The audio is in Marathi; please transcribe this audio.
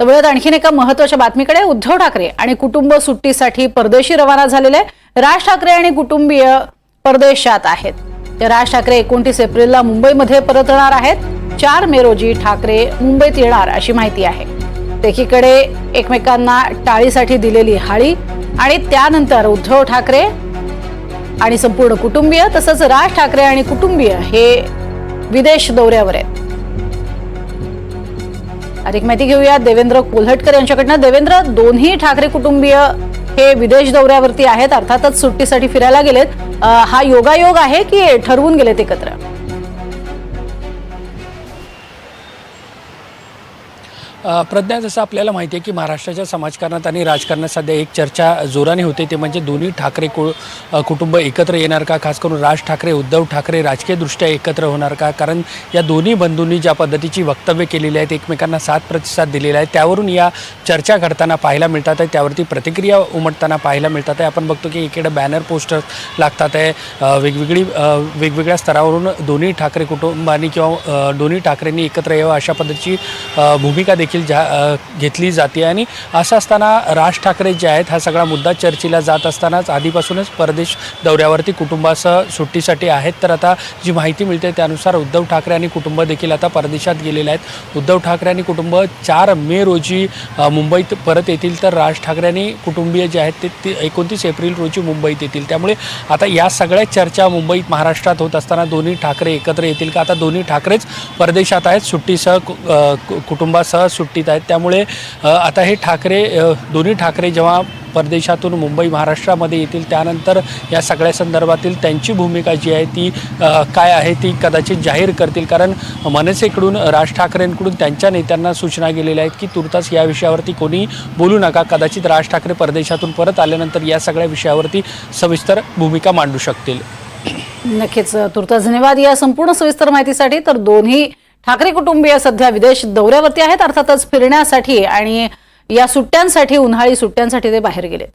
तर वेळात आणखीन एका महत्त्वाच्या बातमीकडे उद्धव ठाकरे आणि कुटुंब सुट्टीसाठी परदेशी रवाना झालेले राज ठाकरे आणि कुटुंबीय परदेशात आहेत. तर राज ठाकरे एकोणतीस एप्रिलला मुंबईमध्ये परतणार आहेत. चार मे रोजी ठाकरे मुंबईत येणार अशी माहिती आहे. एकीकडे एकमेकांना टाळीसाठी दिलेली हाळी आणि त्यानंतर उद्धव ठाकरे आणि संपूर्ण कुटुंबीय तसंच राज ठाकरे आणि कुटुंबीय हे विदेश दौऱ्यावर आहेत. अधिक माहिती घेऊया देवेंद्र कोल्हटकर यांच्याकडनं. देवेंद्र दोन्ही ठाकरे कुटुंबीय हे विदेश दौऱ्यावरती आहेत. अर्थातच सुट्टीसाठी फिरायला गेलेत. हा योगायोग आहे की ठरवून गेलेत एकत्र? प्रज्ञा जसं आपल्याला माहिती आहे की महाराष्ट्राच्या समाजकारणात आणि राजकारणात सध्या एक चर्चा जोराने होते ते म्हणजे दोन्ही ठाकरे कु कुटुंब एकत्र येणार का? खास करून राज ठाकरे उद्धव ठाकरे राजकीयदृष्ट्या एकत्र होणार का? कारण या दोन्ही बंधूंनी ज्या पद्धतीची वक्तव्य केलेली आहेत एकमेकांना साथ प्रतिसाद दिलेला आहे त्यावरून या चर्चा घडताना पाहायला मिळतात आहे त्यावरती प्रतिक्रिया उमटताना पाहायला मिळतात आहे. आपण बघतो की इकडे बॅनर पोस्टर लागतात आहे वेगवेगळी वेगवेगळ्या स्तरावरून दोन्ही ठाकरे कुटुंबांनी किंवा दोन्ही ठाकरेंनी एकत्र यावं अशा पद्धतीची भूमिका देखील देखील जा घेतली जाते. आणि असं असताना राज ठाकरे जे आहेत हा सगळा मुद्दा चर्चेला जात असतानाच आधीपासूनच परदेश दौऱ्यावरती कुटुंबासह सुट्टीसाठी आहेत. तर आता जी माहिती मिळते त्यानुसार उद्धव ठाकरे आणि कुटुंब देखील आता परदेशात गेलेले आहेत. उद्धव ठाकरे आणि कुटुंब चार मे रोजी मुंबईत परत येतील. तर राज ठाकरे आणि कुटुंबीय जे आहेत ते- एकोणतीस एप्रिल रोजी मुंबईत येतील. त्यामुळे आता या सगळ्या चर्चा मुंबईत महाराष्ट्रात होत असताना दोन्ही ठाकरे एकत्र येतील का? आता दोन्ही ठाकरेच परदेशात आहेत. सुट्टीसह कुटुंबासह सुट्टी सुट्टीत आहेत. त्यामुळे आता हे ठाकरे दोन्ही ठाकरे जेव्हा परदेशातून मुंबई महाराष्ट्रामध्ये येतील त्यानंतर या सगळ्या संदर्भातील त्यांची भूमिका जी आहे ती काय आहे ती कदाचित जाहीर करतील. कारण मनसेकडून राज ठाकरेंकडून त्यांच्या नेत्यांना सूचना गेलेल्या आहेत की तुर्तास या विषयावरती कोणी बोलू नका. कदाचित राज ठाकरे परदेशातून परत आल्यानंतर या सगळ्या विषयावरती सविस्तर भूमिका मांडू शकतील. नक्कीच तुर्तास धन्यवाद. या संपूर्ण सविस्तर माहितीसाठी तर दोन्ही ठाकरे कुटुंबीय सध्या विदेश दौऱ्यावरती आहेत अर्थातच फिरण्यासाठी आणि या सुट्ट्यांसाठी उन्हाळी सुट्ट्यांसाठी ते बाहेर गेलेत.